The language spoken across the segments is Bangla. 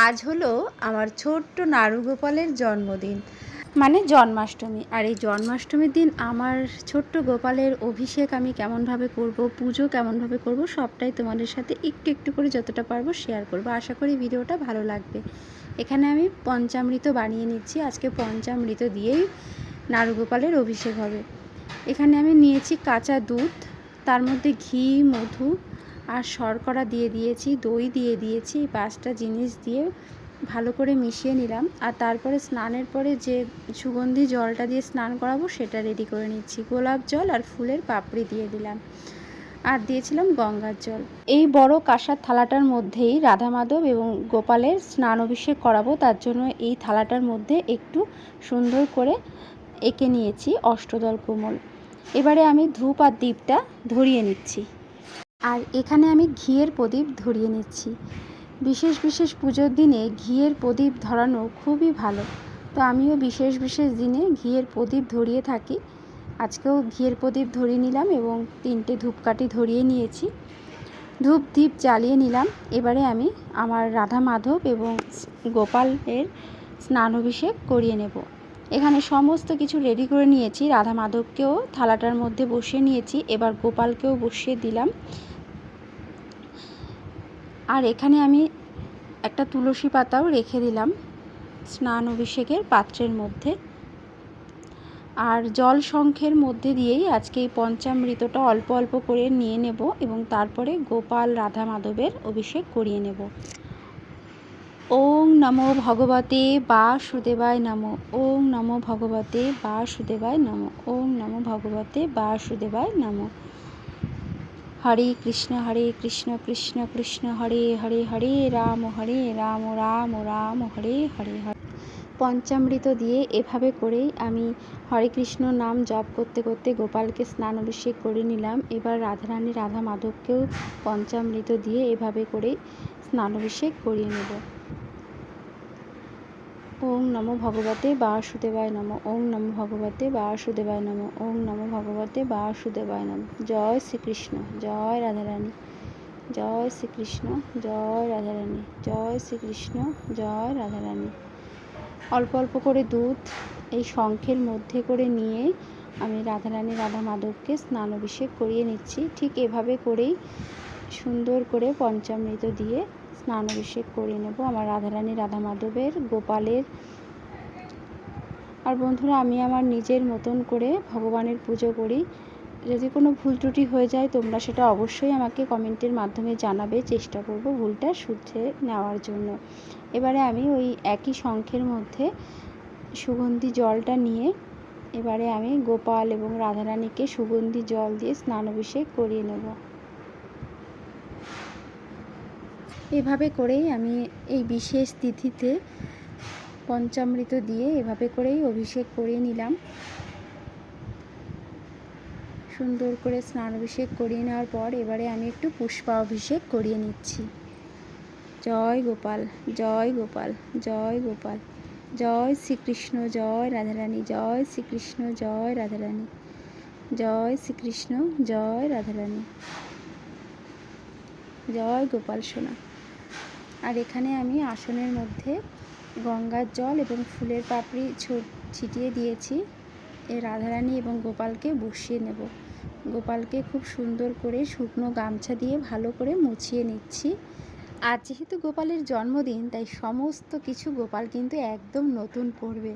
আজ হলো আমার ছোট্ট নারুগোপালের জন্মদিন। মানে জন্মাষ্টমী। আর এই জন্মাষ্টমীর দিন আমার ছোট্ট গোপালের অভিষেক আমি কেমনভাবে করব পুজো কেমনভাবে করব সবটাই তোমাদের সাথে একটু একটু করে যতটা পারব শেয়ার করব। আশা করি ভিডিওটা ভালো লাগবে। এখানে আমি পঞ্চামৃত বানিয়ে নিচ্ছি। আজকে পঞ্চামৃত দিয়েই নারুগোপালের অভিষেক হবে। এখানে আমি নিয়েছি কাঁচা দুধ তার মধ্যে ঘি মধু আর শর্করা দিয়ে দিয়েছি, দই দিয়ে দিয়েছি পাঁচটা জিনিস দিয়ে ভালো করে মিশিয়ে নিলাম। আর তারপরে স্নানের পরে যে সুগন্ধি জলটা দিয়ে স্নান করাবো সেটা রেডি করে নিচ্ছি। গোলাপ জল আর ফুলের পাপড়ি দিয়ে দিলাম। আর দিয়েছিলাম গঙ্গার জল। এই বড় কাঁসার থালাটার মধ্যেই রাধা মাধব এবং গোপালের স্নান অভিষেক করাবো। তার জন্য এই থালাটার মধ্যে একটু সুন্দর করে এঁকে নিয়েছি অষ্টদল কোমল। এবারে আমি ধূপ আর দ্বীপটা ধরিয়ে নিচ্ছি। আর এখানে আমি ঘিয়ের প্রদীপ ধরিয়ে নিচ্ছি। বিশেষ বিশেষ পুজোর দিনে ঘিয়ের প্রদীপ ধরানো খুবই ভালো। তো আমিও বিশেষ বিশেষ দিনে ঘিয়ের প্রদীপ ধরিয়ে থাকি। আজকেও ঘিয়ের প্রদীপ ধরিয়ে নিলাম এবং তিনটে ধূপকাঠি ধরিয়ে নিয়েছি। ধূপ দ্বীপ জ্বালিয়ে নিলাম। এবারে আমি আমার রাধা মাধব এবং গোপালের স্নান অভিষেক করিয়ে নেব। এখানে সমস্ত কিছু রেডি করে নিয়েছি। রাধা মাধবকেও থালাটার মধ্যে বসিয়ে নিয়েছি। এবার গোপালকেও বসিয়ে দিলাম। আর এখানে আমি একটা তুলসী পাতাও রেখে দিলাম স্নান অভিষেকের পাত্রের মধ্যে। আর জল শঙ্খের মধ্যে দিয়েই আজকে এই পঞ্চামৃতটা অল্প অল্প করে নিয়ে নেব এবং তারপরে গোপাল রাধা মাধবের অভিষেক করিয়ে নেব। ওং নমো ভগবতে বাসুদেবায় নমো ওং নমো ভগবতে বাসুদেবায় নমো ওং নমো ভগবতে বাসুদেবায় নমো। হরে কৃষ্ণ হরে কৃষ্ণ কৃষ্ণ কৃষ্ণ, হরে হরে হরে রাম হরে রাম রাম রাম, হরে হরে হরে। পঞ্চামৃত দিয়ে এভাবে করেই আমি হরে কৃষ্ণ নাম জপ করতে করতে গোপালকে স্নান অভিষেক করে নিলাম। এবার রাধারানী রাধা মাধবকেও পঞ্চামৃত দিয়ে এভাবে করে স্নান অভিষেক করিয়ে নেব। ওং নমো ভগবতে বাসুদেবায় নম ওং নমো ভগবতে বাসুদেবায় নম ওং নমো ভগবতে বাসুদেবায় নম। জয় শ্রীকৃষ্ণ, জয় রাধারানী, জয় শ্রীকৃষ্ণ, জয় রাধারানী, জয় শ্রীকৃষ্ণ, জয় রাধারানী। অল্প অল্প করে দুধ এই শঙ্খের মধ্যে করে নিয়ে আমি রাধারানী রাধা মাধবকে স্নান অভিষেক করিয়ে নিচ্ছি। ঠিক এভাবে করেই সুন্দর করে পঞ্চামৃত দিয়ে স্নান অভিষেক করে নেব আমার রাধারানী রাধা মাধবের গোপালের। আর বন্ধুরা, আমি আমার নিজের মতন করে ভগবানের পুজো করি। যদি কোনো ভুল ত্রুটি হয়ে যায়, তোমরা সেটা অবশ্যই আমাকে কমেন্টের মাধ্যমে জানাবে। চেষ্টা করব ভুলটা শুধরে নেওয়ার জন্য। এবারে আমি ওই একই শঙ্খের মধ্যে সুগন্ধি জলটা নিয়ে এবারে আমি গোপাল এবং রাধারানীকে সুগন্ধি জল দিয়ে স্নান অভিষেক করিয়ে নেব। এভাবে করেই আমি এই বিশেষ তিথিতে পঞ্চামৃত দিয়ে এভাবে করেই অভিষেক করিয়ে নিলাম। সুন্দর করে স্নান অভিষেক করিয়ে নেওয়ার পর এবারে আমি একটু পুষ্পা অভিষেক করিয়ে নিচ্ছি। জয় গোপাল জয় গোপাল জয় গোপাল, জয় শ্রীকৃষ্ণ, জয় রাধারানী, জয় শ্রীকৃষ্ণ, জয় রাধারানী, জয় শ্রীকৃষ্ণ, জয় রাধারানী, জয় গোপাল সোনা। আর এখানে আমি আসনের মধ্যে গঙ্গার জল এবং ফুলের পাপড়ি ছিটিয়ে দিয়েছি। এ রাধারানী এবং গোপালকে বসিয়ে নেব। গোপালকে খুব সুন্দর করে শুকনো গামছা দিয়ে ভালো করে মুছিয়ে নিচ্ছি। আর যেহেতু গোপালের জন্মদিন, তাই সমস্ত কিছু গোপাল কিন্তু একদম নতুন পরবে।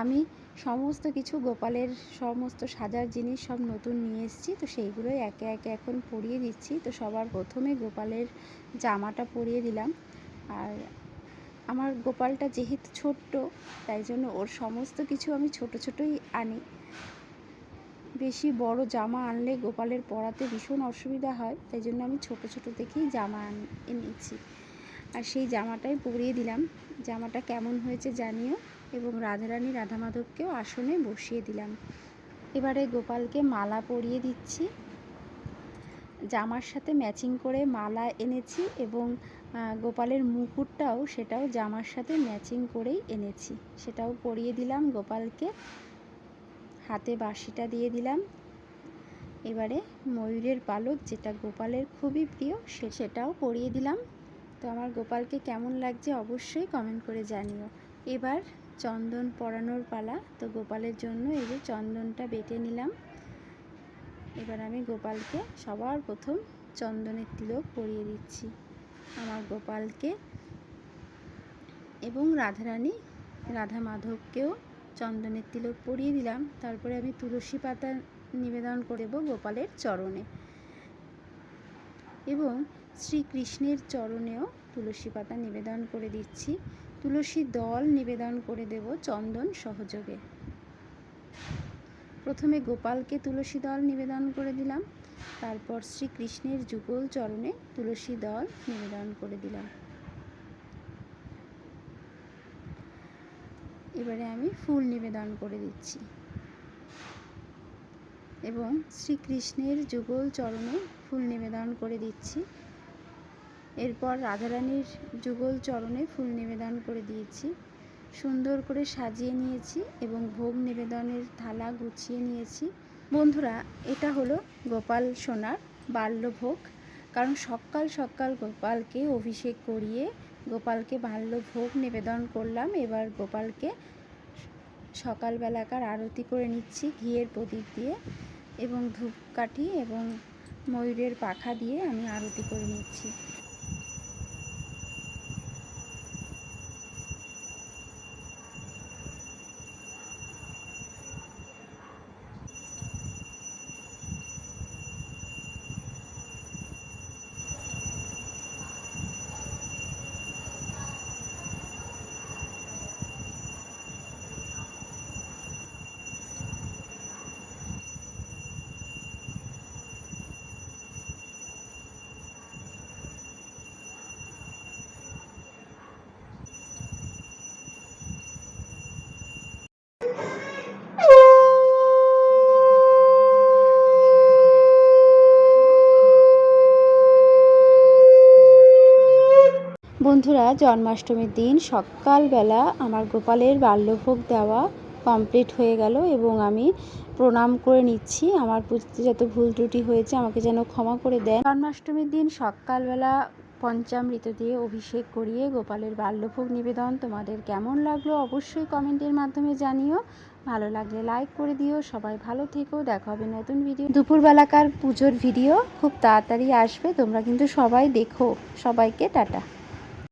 আমি সমস্ত কিছু গোপালের সমস্ত সাজার জিনিস সব নতুন নিয়ে এসেছি, তো সেইগুলোই একে একে এখন পরিয়ে দিচ্ছি। তো সবার প্রথমে গোপালের জামাটা পরিয়ে দিলাম। আর আমার গোপালটা যেহেতু ছোট্ট, তাই জন্য ওর সমস্ত কিছু আমি ছোট ছোটই আনি। বেশি বড় জামা আনলে গোপালের পরাতে ভীষণ অসুবিধা হয়, তাই জন্য আমি ছোট ছোট দেখেই জামা এনেছি। আর সেই জামাটাই পরিয়ে দিলাম। জামাটা কেমন হয়েছে জানিও এবং রাধারানী রাধা মাধবকেও আসনে বসিয়ে দিলাম। এবারে গোপালকে মালা পরিয়ে দিচ্ছি। জামার সাথে ম্যাচিং করে মালা এনেছি এবং গোপালের মুকুটটাও সেটাও জামার সাথে ম্যাচিং করেই এনেছি। সেটাও পরিয়ে দিলাম গোপালকে। হাতে বাঁশিটা দিয়ে দিলাম। এবারে ময়ূরের পালক, যেটা গোপালের খুবই প্রিয়, সে সেটাও পরিয়ে দিলাম। তো আমার গোপালকে কেমন লাগছে অবশ্যই কমেন্ট করে জানিও। এবার চন্দন পরানোর পালা। তো গোপালের জন্য এই যে চন্দনটা বেটে নিলাম। এবার আমি গোপালকে সবার প্রথম চন্দনের তিলক পরিয়ে দিচ্ছি। আমার গোপালকে এবং রাধারানী রাধা মাধবকেও চন্দনের তিলক পরিয়ে দিলাম। তারপরে আমি তুলসী পাতা নিবেদন করে দেবো গোপালের চরণে। এবং শ্রীকৃষ্ণের চরণেও তুলসী পাতা নিবেদন করে দিচ্ছি। তুলসী দল নিবেদন করে দেব চন্দন সহযোগে। প্রথমে গোপালকে তুলসী দল নিবেদন করে দিলাম। তারপর শ্রীকৃষ্ণের যুগল চরণে তুলসী দল নিবেদন করে দিলাম। এবারে আমি ফুল নিবেদন করে দিচ্ছি। এবং শ্রীকৃষ্ণের যুগল চরণে ফুল নিবেদন করে দিচ্ছি। এরপর রাধারানীর যুগল চরণে ফুল নিবেদন করে দিয়েছি। সুন্দর করে সাজিয়ে নিয়েছি এবং ভোগ নিবেদনের থালা গুছিয়ে নিয়েছি। বন্ধুরা, এটা হলো গোপাল সোনার বাল্যভোগ। কারণ সকাল সকাল গোপালকে অভিষেক করিয়ে গোপালকে বাল্যভোগ নিবেদন করলাম। এবার গোপালকে সকালবেলাকার আরতি করে নিচ্ছি ঘিয়ের প্রদীপ দিয়ে এবং ধূপকাঠি এবং ময়ূরের পাখা দিয়ে আমি আরতি করে নিচ্ছি। বন্ধুরা, জন্মাষ্টমীর দিন সকালবেলা আমার গোপালের বাল্যভোগ দেওয়া কমপ্লিট হয়ে গেল এবং আমি প্রণাম করে নিচ্ছি। আমার পুজোতে যত ভুল ত্রুটি হয়েছে আমাকে যেন ক্ষমা করে দেন। জন্মাষ্টমীর দিন সকালবেলা পঞ্চামৃত দিয়ে অভিষেক করিয়ে গোপালের বাল্যভোগ নিবেদন তোমাদের কেমন লাগল অবশ্যই কমেন্টের মাধ্যমে জানিও। ভালো লাগলে লাইক করে দিও। সবাই ভালো থেকো। দেখা হবে নতুন ভিডিও দুপুরবেলাকার পুজোর ভিডিও খুব তাড়াতাড়ি আসবে। তোমরা কিন্তু সবাই দেখো। সবাইকে টাটা।